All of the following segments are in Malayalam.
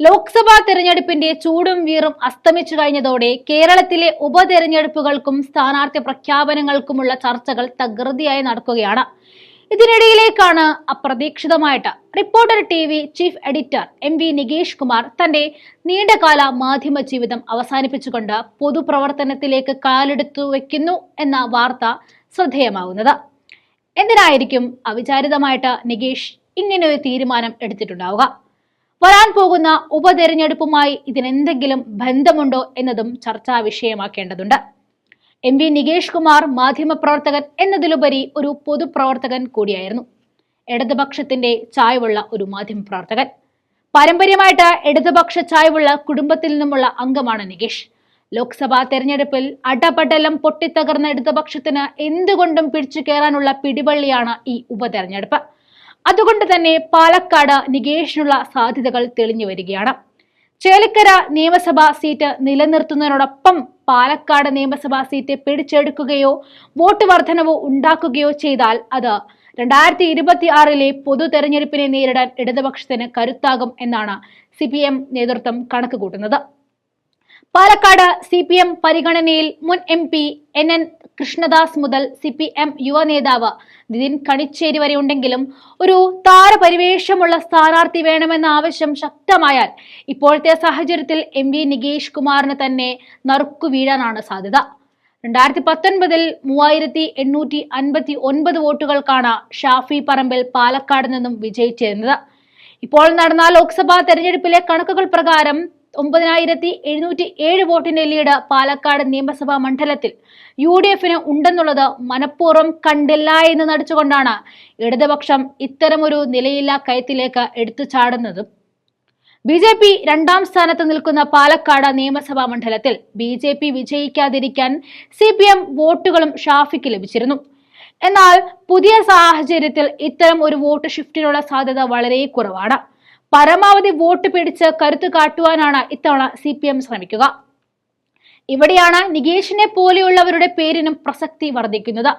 ലോക്സഭാ തെരഞ്ഞെടുപ്പിന്റെ ചൂടും വീറും അസ്തമിച്ചു കഴിഞ്ഞതോടെ കേരളത്തിലെ ഉപതെരഞ്ഞെടുപ്പുകൾക്കും സ്ഥാനാർത്ഥി പ്രഖ്യാപനങ്ങൾക്കുമുള്ള ചർച്ചകൾ തകൃതിയായി നടക്കുകയാണ്. ഇതിനിടയിലേക്കാണ് അപ്രതീക്ഷിതമായിട്ട്. Reporter T V chief editor M V Nikesh Kumar തന്റെ നീണ്ടകാല മാധ്യമ ജീവിതം അവസാനിപ്പിച്ചുകൊണ്ട് പൊതുപ്രവർത്തനത്തിലേക്ക് കാലെടുത്തു വെക്കുന്നു എന്ന വാർത്ത ശ്രദ്ധേയമാകുന്നത്. എന്തിനായിരിക്കും അവിചാരിതമായിട്ട് നികേഷ് ഇങ്ങനെ ഒരു തീരുമാനം എടുത്തിട്ടുണ്ടാവുക? വരാൻ പോകുന്ന ഉപതെരഞ്ഞെടുപ്പുമായി ഇതിനെന്തെങ്കിലും ബന്ധമുണ്ടോ എന്നതും ചർച്ചാ വിഷയമാക്കേണ്ടതുണ്ട്. എം വി നികേഷ് കുമാർ മാധ്യമപ്രവർത്തകൻ എന്നതിലുപരി ഒരു പൊതുപ്രവർത്തകൻ കൂടിയായിരുന്നു. ഇടതുപക്ഷത്തിന്റെ ചായവുള്ള ഒരു മാധ്യമപ്രവർത്തകൻ. പാരമ്പര്യമായിട്ട് ഇടതുപക്ഷ ചായവുള്ള കുടുംബത്തിൽ നിന്നുമുള്ള അംഗമാണ് നികേഷ്. ലോക്സഭാ തെരഞ്ഞെടുപ്പിൽ അടപടലം പൊട്ടിത്തകർന്ന ഇടതുപക്ഷത്തിന് എന്തുകൊണ്ടും പിടിച്ചു കയറാനുള്ള പിടിവള്ളിയാണ് ഈ ഉപതെരഞ്ഞെടുപ്പ്. അതുകൊണ്ട് തന്നെ പാലക്കാട് നികേഷിനുള്ള സാധ്യതകൾ തെളിഞ്ഞു വരികയാണ്. ചേലക്കര നിയമസഭാ സീറ്റ് നിലനിർത്തുന്നതിനോടൊപ്പം പാലക്കാട് നിയമസഭാ സീറ്റ് പിടിച്ചെടുക്കുകയോ വോട്ട് വർധനവോ ഉണ്ടാക്കുകയോ ചെയ്താൽ അത് രണ്ടായിരത്തി ഇരുപത്തി ആറിലെ പൊതു തെരഞ്ഞെടുപ്പിനെ നേരിടാൻ ഇടതുപക്ഷത്തിന് കരുത്താകും എന്നാണ് സി നേതൃത്വം കണക്ക് കൂട്ടുന്നത് പാലക്കാട് സി പി എം പരിഗണനയിൽ മുൻ M P N N Krishnadas മുതൽ സി പി എം യുവ നേതാവ് നിതിൻ കണിച്ചേരി വരെ ഉണ്ടെങ്കിലും ഒരു താരപരിവേഷമുള്ള സ്ഥാനാർത്ഥി വേണമെന്ന ആവശ്യം ശക്തമായാൽ ഇപ്പോഴത്തെ സാഹചര്യത്തിൽ എം വി നികേഷ് കുമാറിന് തന്നെ നറുക്കു വീഴാനാണ് സാധ്യത. രണ്ടായിരത്തി പത്തൊൻപതിൽ മൂവായിരത്തി എണ്ണൂറ്റി അൻപത്തി ഒൻപത് വോട്ടുകൾക്കാണ് ഷാഫി പറമ്പിൽ പാലക്കാട് നിന്നും വിജയിച്ചിരുന്നത്. ഇപ്പോൾ നടന്ന ലോക്സഭാ തെരഞ്ഞെടുപ്പിലെ കണക്കുകൾ പ്രകാരം ഒമ്പതിനായിരത്തി എഴുന്നൂറ്റി ഏഴ് വോട്ടിന്റെ ലീഡ് പാലക്കാട് നിയമസഭാ മണ്ഡലത്തിൽ. യു ഡി എഫിന് ഉണ്ടെന്നുള്ളത് മനഃപൂർവം കണ്ടില്ല എന്ന് നടിച്ചുകൊണ്ടാണ് ഇടതുപക്ഷം ഇത്തരമൊരു നിലയില്ലാ കയത്തിലേക്ക് എടുത്തു ചാടുന്നതും. ബി ജെ പി രണ്ടാം സ്ഥാനത്ത് നിൽക്കുന്ന പാലക്കാട് നിയമസഭാ മണ്ഡലത്തിൽ ബി ജെ പി വിജയിക്കാതിരിക്കാൻ സി പി എം വോട്ടുകളും ഷാഫിക്ക് ലഭിച്ചിരുന്നു. എന്നാൽ പുതിയ സാഹചര്യത്തിൽ ഇത്തരം ഒരു വോട്ട് ഷിഫ്റ്റിനുള്ള സാധ്യത വളരെ കുറവാണ്. പരമാവധി വോട്ട് പിടിച്ച് കരുത്ത് കാട്ടുവാനാണ് ഇത്തവണ സി പി എം ശ്രമിക്കുക. ഇവിടെയാണ് നികേഷിനെ പോലെയുള്ളവരുടെ പേരിനും പ്രസക്തി വർദ്ധിക്കുന്നത്.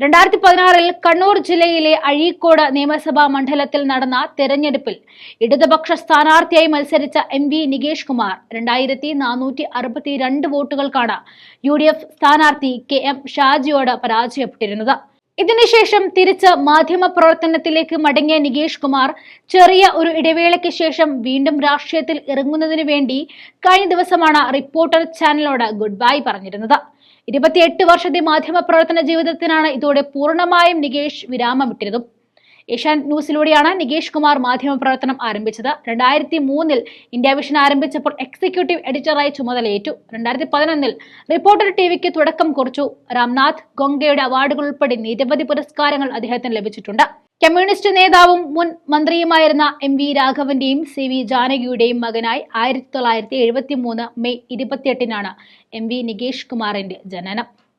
രണ്ടായിരത്തി പതിനാറിൽ കണ്ണൂർ ജില്ലയിലെ അഴീക്കോട് നിയമസഭാ മണ്ഡലത്തിൽ നടന്ന തെരഞ്ഞെടുപ്പിൽ ഇടതുപക്ഷ സ്ഥാനാർത്ഥിയായി മത്സരിച്ച എം വി നികേഷ് കുമാർ രണ്ടായിരത്തി നാനൂറ്റി അറുപത്തി രണ്ട് വോട്ടുകൾക്കാണ് യു ഡി എഫ് സ്ഥാനാർത്ഥി കെ എം ഷാജിയോട് പരാജയപ്പെട്ടിരുന്നത്. ഇതിനുശേഷം തിരിച്ച് മാധ്യമ പ്രവർത്തനത്തിലേക്ക് മടങ്ങിയ നികേഷ് കുമാർ ചെറിയ ഒരു ഇടവേളയ്ക്ക് ശേഷം വീണ്ടും രാഷ്ട്രീയത്തിൽ ഇറങ്ങുന്നതിനു വേണ്ടി കഴിഞ്ഞ ദിവസമാണ് റിപ്പോർട്ടർ ചാനലിനോട് ഗുഡ് ബൈ പറഞ്ഞിരുന്നത്. ഇരുപത്തിയെട്ട് വർഷത്തെ മാധ്യമ പ്രവർത്തന ജീവിതത്തിനാണ് ഇതോടെ പൂർണമായും നികേഷ് വിരാമമിട്ടിരുന്നതും ഏഷ്യാൻ ന്യൂസിലൂടെയാണ് നികേഷ് കുമാർ മാധ്യമ പ്രവർത്തനം ആരംഭിച്ചത്. രണ്ടായിരത്തി മൂന്നിൽ ഇന്ത്യ വിഷൻ ആരംഭിച്ചപ്പോൾ എക്സിക്യൂട്ടീവ് എഡിറ്ററായി ചുമതലയേറ്റു. രണ്ടായിരത്തി പതിനൊന്നിൽ റിപ്പോർട്ടർ ടി വിക്ക് തുടക്കം കുറിച്ചു. രാംനാഥ് ഗൊങ്കയുടെ അവാർഡുകൾ ഉൾപ്പെടെ നിരവധി പുരസ്കാരങ്ങൾ അദ്ദേഹത്തിന് ലഭിച്ചിട്ടുണ്ട്. കമ്മ്യൂണിസ്റ്റ് നേതാവും മുൻ മന്ത്രിയുമായിരുന്ന എം വി രാഘവന്റെയും സി വി ജാനകിയുടെയും മകനായി ആയിരത്തി തൊള്ളായിരത്തി എഴുപത്തി മൂന്ന് മെയ് ഇരുപത്തിയെട്ടിനാണ് എം വി നികേഷ് കുമാറിന്റെ ജനനം.